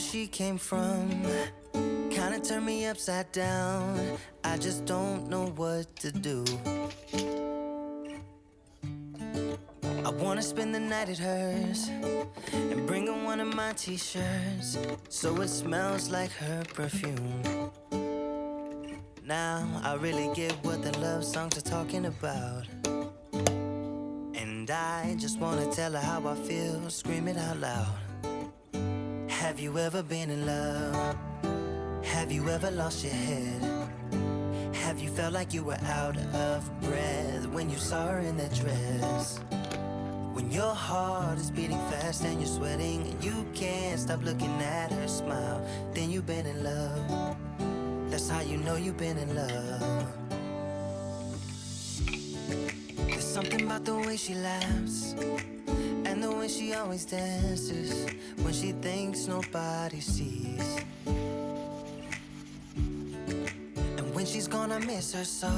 she came from. Kinda turned me upside down. I just don't know what to do. I wanna spend the night at hers and bring her one of my t shirts so it smells like her perfume. Now I really get what the love songs are talking about. And I just wanna tell her how I feel, scream it out loud. Have you ever been in love? Have you ever lost your head? Have you felt like you were out of breath when you saw her in that dress? When your heart is beating fast and you're sweating and you can't stop looking at her smile, then you've been in love. That's how you know you've been in love. There's something about the way she laughs she always dances when she thinks nobody sees. And when she's gone, I miss her so.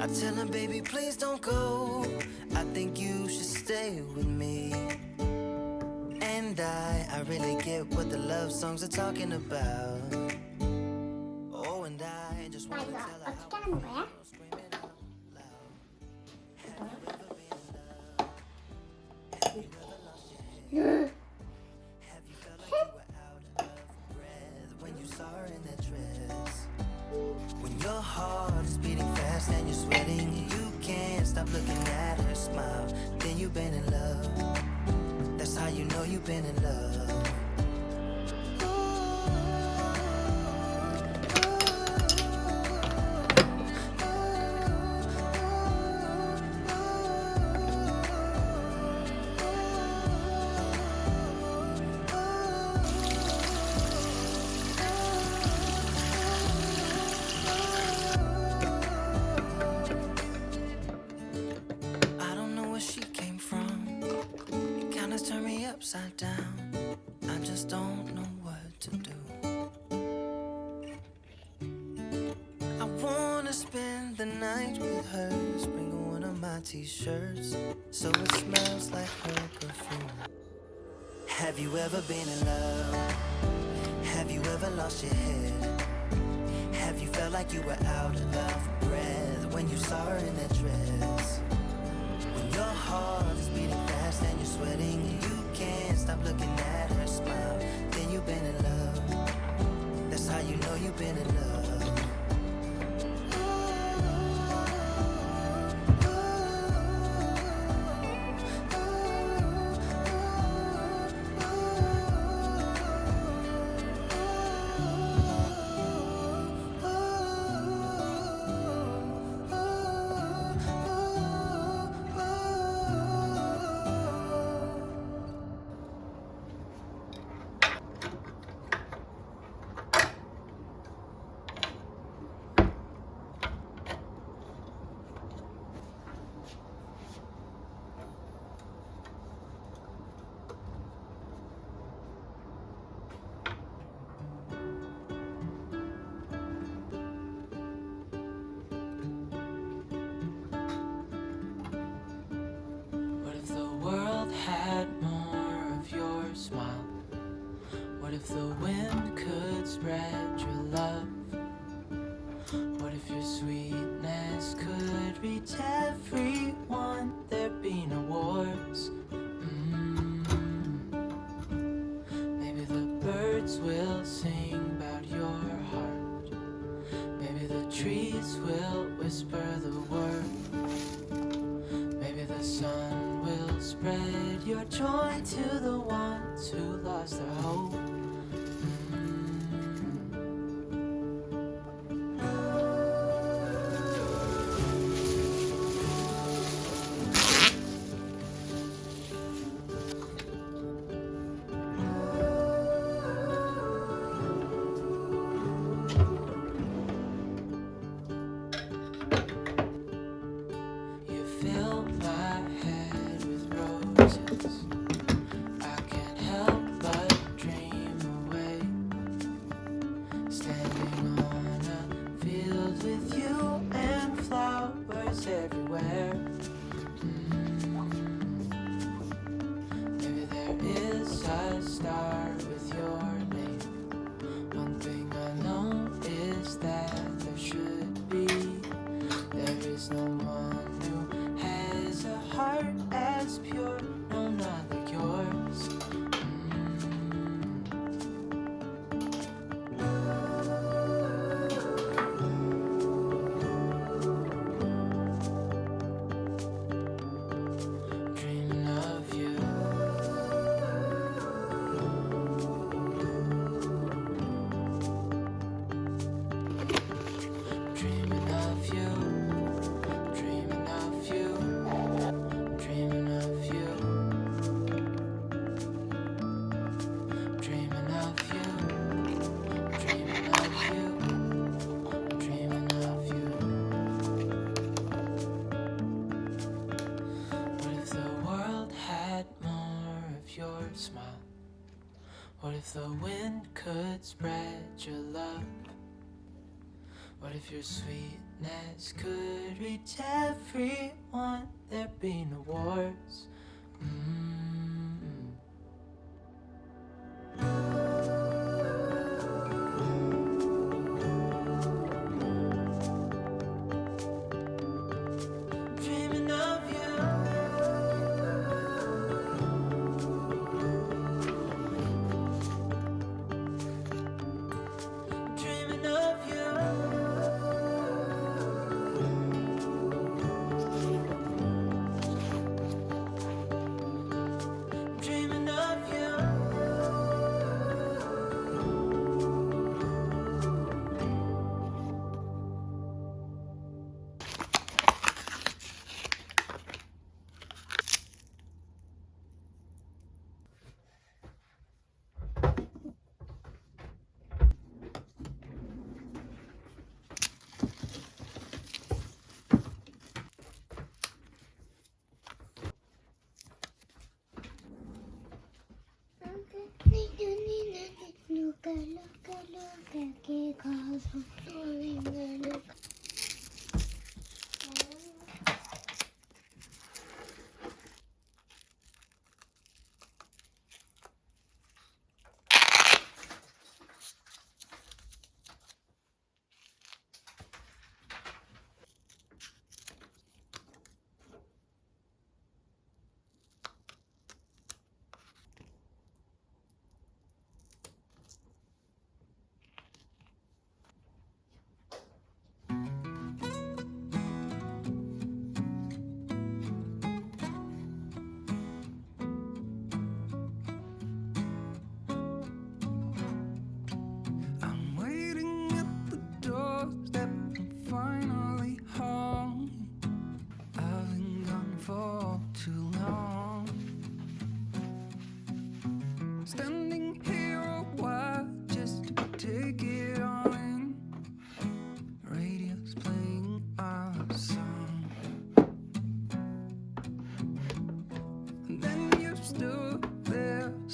I tell her, baby, please don't go. I think you should stay with me. And I, I really get what the love songs are talking about. Oh, and I just want to tell her. Stop looking at her smile, then you've been in love. That's how you know you've been in love. The night with one of my t-shirts so it smells like her perfume. Have you ever been in love? Have you ever lost your head? Have you felt like you were out of breath when you saw her in that dress? When your heart is beating fast and you're sweating and you can't stop looking at her smile, then you've been in love. That's how you know you've been in love. If the wind could spread your love? What if your sweetness could reach everyone? There'd be no wars. Mm. Maybe the birds will sing about your heart. Maybe the trees will whisper the word. Maybe the sun will spread your joy to the ones who lost their hope. What if the wind could spread your love? What if your sweetness could reach everyone? There'd be no wars. Mm. Oh,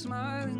smiling